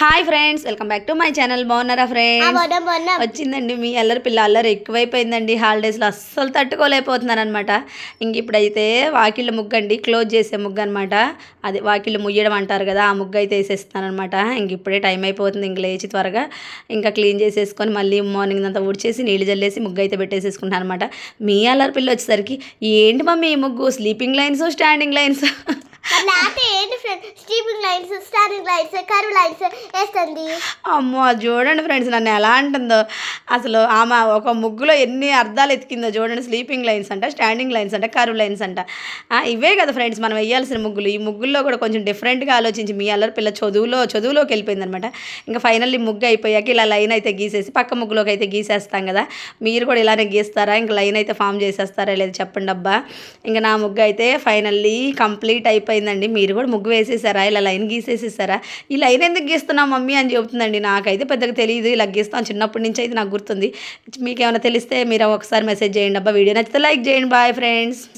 Hi friends welcome back to my channel. బాగున్నారా friends? వచ్చిందండి మీ అల్లరి పిల్ల. అల్లరి ఎక్కువైపోయిందండి. హాలిడేస్లో అస్సలు తట్టుకోలేకపోతున్నారు అనమాట ఇంక ఇప్పుడైతే వాకిళ్ళు ముగ్గు అండి క్లోజ్ చేసే ముగ్గు అనమాట అది వాకిళ్ళు ముయ్యడం అంటారు కదా ఆ ముగ్గు అయితే వేసేస్తాను అనమాట ఇంక ఇప్పుడే టైం అయిపోతుంది ఇంక లేచి త్వరగా ఇంకా క్లీన్ చేసేసుకొని మళ్ళీ మార్నింగ్ అంతా ఊడ్చేసి నీళ్ళు జల్లేసి ముగ్గు అయితే పెట్టేసేసుకుంటాను అనమాట మీ అల్లరి పిల్ల వచ్చేసరికి ఏంటి మమ్మీ ఈ ముగ్గు? Sleeping lines standing lines? ఏంటి friend lines staring lines curve lines వేస్తుంది. అమ్మో చూడండి ఫ్రెండ్స్ నన్ను ఎలా అంటుందో. అసలు ఆమె ఒక ముగ్గులో ఎన్ని అర్థాలు ఎతికిందో చూడండి. స్లీపింగ్ లైన్స్ అంట స్టాండింగ్ లైన్స్ అంట కరువు లైన్స్ అంట. ఆ, ఇవే కదా ఫ్రెండ్స్ మనం వేయాల్సిన ముగ్గులు. ఈ ముగ్గుల్లో కూడా కొంచెం డిఫరెంట్గా ఆలోచించి మీ అల్లరి పిల్ల చదువులో చదువులోకి వెళ్ళిపోయింది అనమాట ఇంకా ఫైనల్లీ ముగ్గు అయిపోయాక ఇలా లైన్ అయితే గీసేసి పక్క ముగ్గులోకి అయితే గీసేస్తాం కదా. మీరు కూడా ఇలానే గీస్తారా? ఇంకా లైన్ అయితే ఫామ్ చేసేస్తారా? లేదు చెప్పండి అబ్బా. ఇంకా నా ముగ్గు అయితే ఫైనల్లీ కంప్లీట్ అయిపోయిందండి. మీరు కూడా ముగ్గు వేసేసారా? ఇలా లైన్ గీసేసేసారా? ఈ లైన్ ఎందుకు గీస్తున్నావు మమ్మీ అని చెబుతుందండి. నాకైతే పెద్దగా తెలియదు. ఇలా గీస్తాను చిన్నప్పటి నుంచి అయితే నాకు గుర్తుంది. మీకు ఏమైనా తెలిస్తే మీరు ఒకసారి మెసేజ్ చేయండి. అబ్బా వీడియో నచ్చితే లైక్ చేయండి. Bye friends.